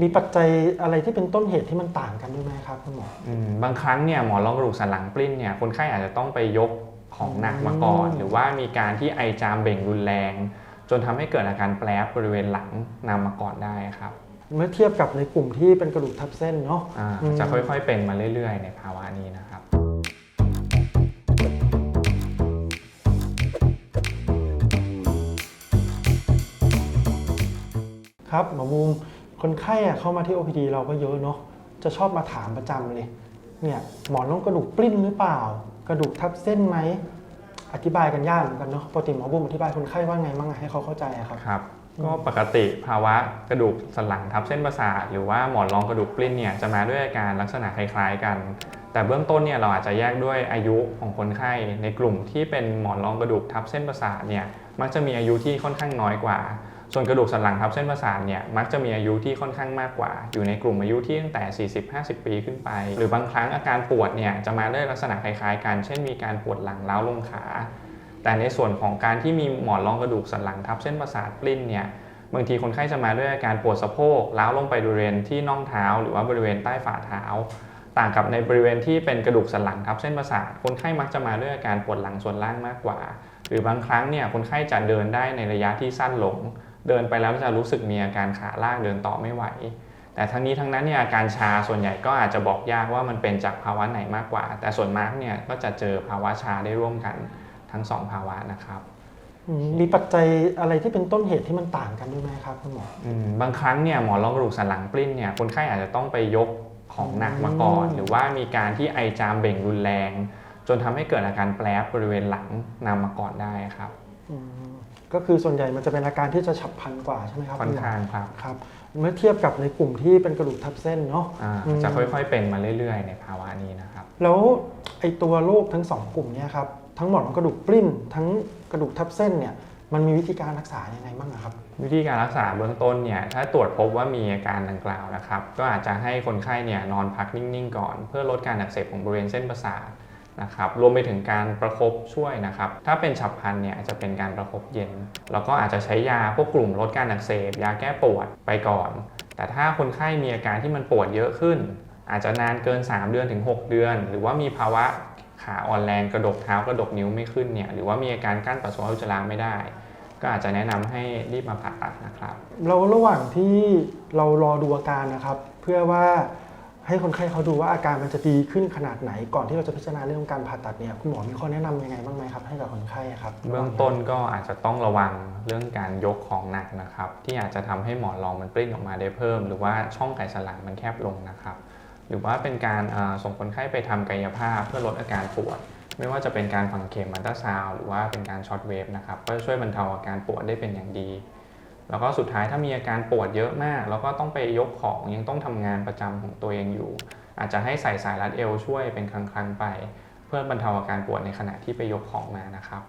มีปัจจัยอะไรที่เป็นต้นเหตุที่มันต่างกันด้วยไหมครับคุณหมอ อืมบางครั้งเนี่ยหมอนรองกระดูกสันหลังปลิ้นเนี่ยคนไข้อาจจะต้องไปยกของหนักมาก่อนอืมหรือว่ามีการที่ไอจามเบ่งรุนแรง จนทำให้เกิดอาการแปรบบริเวณหลังนำมาก่อนได้ครับเมื่อเทียบกับในกลุ่มที่เป็นกระดูกทับเส้นเนาะอ่าอืมจะค่อยๆเป็นมาเรื่อยๆ ในภาวะนี้นะครับ ครับหมอมุม คนไข้อะเข้ามาที่ OPD เราก็เยอะเนาะจะชอบมาถามประจำเลย เนี่ยหมอนรองกระดูกปลิ้นหรือเปล่า กระดูกทับเส้นไหม อธิบายกันยากเหมือนกันเนาะปกติหมอบุ้มอธิบายคนไข้ว่าไงบ้างอะให้เขาเข้าใจอะครับ ครับก็ปกติภาวะกระดูกสันหลังทับเส้นประสาทหรือว่าหมอนรองกระดูกปลิ้นเนี่ยจะมาด้วยอาการลักษณะคล้ายๆกัน แต่เบื้องต้นเนี่ยเราอาจจะแยกด้วยอายุของคนไข้ในกลุ่มที่เป็นหมอนรองกระดูกทับเส้นประสาทเนี่ยมักจะมีอายุที่ค่อนข้างน้อยกว่า ส่วนกระดูกสันหลังทับเส้นประสาทเนี่ยมักจะมีอายุที่ค่อนข้างมากกว่า อยู่ในกลุ่มอายุที่ตั้งแต่ 40-50 ปีขึ้นไป หรือบางครั้งอาการปวดเนี่ยจะมาด้วยลักษณะคล้ายๆกัน เช่นมีการปวดหลังเล้าลงขา แต่ในส่วนของการที่มีหมอนรองกระดูกสันหลังทับเส้นประสาทปลิ้นเนี่ยบางทีคนไข้จะมาด้วยอาการปวดสะโพกล้าวลงไปบริเวณที่น่องเท้า หรือว่าบริเวณใต้ฝ่าเท้า ต่างกับในบริเวณที่เป็นกระดูกสันหลังทับเส้นประสาทคนไข้มักจะมาด้วยอาการปวดหลังส่วนล่างมากกว่า หรือบางครั้งเนี่ยคนไข้จะเดินได้ในระยะที่สั้นลง เดินไปแล้วจะรู้สึกมีอาการขาลากเดินต่อไม่ไหว แต่ทั้งนี้ทั้งนั้นเนี่ยอาการชาส่วนใหญ่ก็อาจจะบอกยากว่ามันเป็นจากภาวะไหนมากกว่า แต่ส่วนมากเนี่ยก็จะเจอภาวะชาได้ร่วมกันทั้งสองภาวะนะครับอืมมีปัจจัยอะไรที่เป็นต้นเหตุที่มันต่างกันด้วยไหมครับคุณหมออืมบางครั้งเนี่ยหมอนรองกระดูกสันหลังปลิ้นเนี่ยคนไข้อาจจะต้องไปยกของหนักมาก่อนอืมหรือว่ามีการที่ไอจามเบ่งรุนแรง จนทำให้เกิดอาการแปรบบริเวณหลังนำมาก่อนได้ครับอืม ก็คือส่วนใหญ่มันจะเป็นอาการที่จะฉับพลันกว่าใช่ไหมครับค่อนณหมข้างครับครับ เมื่อเทียบกับในกลุ่มที่เป็นกระดูกทับเส้นเนาะอ่าอืมจะค่อยๆเป็นมาเรื่อยๆ ในภาวะนี้นะครับ แล้วไอตัวโรคทั้งสองกลุ่มเนี่ยครับทั้งหมอนรองกระดูกปลิ้นทั้งกระดูกทับเส้นเนี่ยมันมีวิธีการรักษายังไงบ้างอะครับ วิธีการรักษาเบื้องต้นเนี่ยถ้าตรวจพบว่ามีอาการดังกล่าวนะครับ ก็อาจจะให้คนไข้เนี่ยนอนพักนิ่งๆ ก่อน เพื่อลดการอักเสบของบริเวณเส้นประสาท นะครับรวมไปถึงการประคบช่วยนะครับ ถ้าเป็นฉับพลันเนี่ยอาจจะเป็นการประคบเย็น แล้วก็อาจจะใช้ยาพวกกลุ่มลดการอักเสบ ยาแก้ปวดไปก่อน แต่ถ้าคนไข้มีอาการที่มันปวดเยอะขึ้น อาจจะนานเกิน 3 เดือนถึง 6 เดือน หรือว่ามีภาวะขาอ่อนแรงกระดกเท้ากระดกนิ้วไม่ขึ้นเนี่ยหรือว่ามีอาการกั้นปัสสาวะอุจจาระไม่ได้ ก็อาจจะแนะนำให้รีบมาผ่าตัดนะครับเราระหว่างที่เรารอดูอาการนะครับ เพื่อว่า ให้คนไข้เขาดูว่าอาการมันจะดีขึ้นขนาดไหน ก่อนที่เราจะพิจารณาเรื่องการผ่าตัดเนี่ยคุณหมอมีข้อแนะนำยังไงบ้างไหมครับให้กับคนไข้ครับ เบื้องต้นก็อาจจะต้องระวังเรื่องการยกของหนักนะครับ ที่อาจจะทำให้หมอนรองมันปลิ้นออกมาได้เพิ่ม หรือว่าช่องไขสันหลังมันแคบลงนะครับ หรือว่าเป็นการส่งคนไข้ไปทำกายภาพเพื่อลดอาการปวด ไม่ว่าจะเป็นการฝังเข็มอัลตราซาวด์หรือว่าเป็นการช็อตเวฟนะครับก็ช่วยบรรเทาอาการปวดได้เป็นอย่างดี แล้วก็สุดท้ายถ้ามีอาการปวดเยอะมาก แล้วก็ต้องไปยกของยังต้องทำงานประจำของตัวเองอยู่ อาจจะให้ใส่สายรัดเอวช่วยเป็นครั้งๆไป เพื่อบรรเทาอาการปวดในขณะที่ไปยกของมานะครับ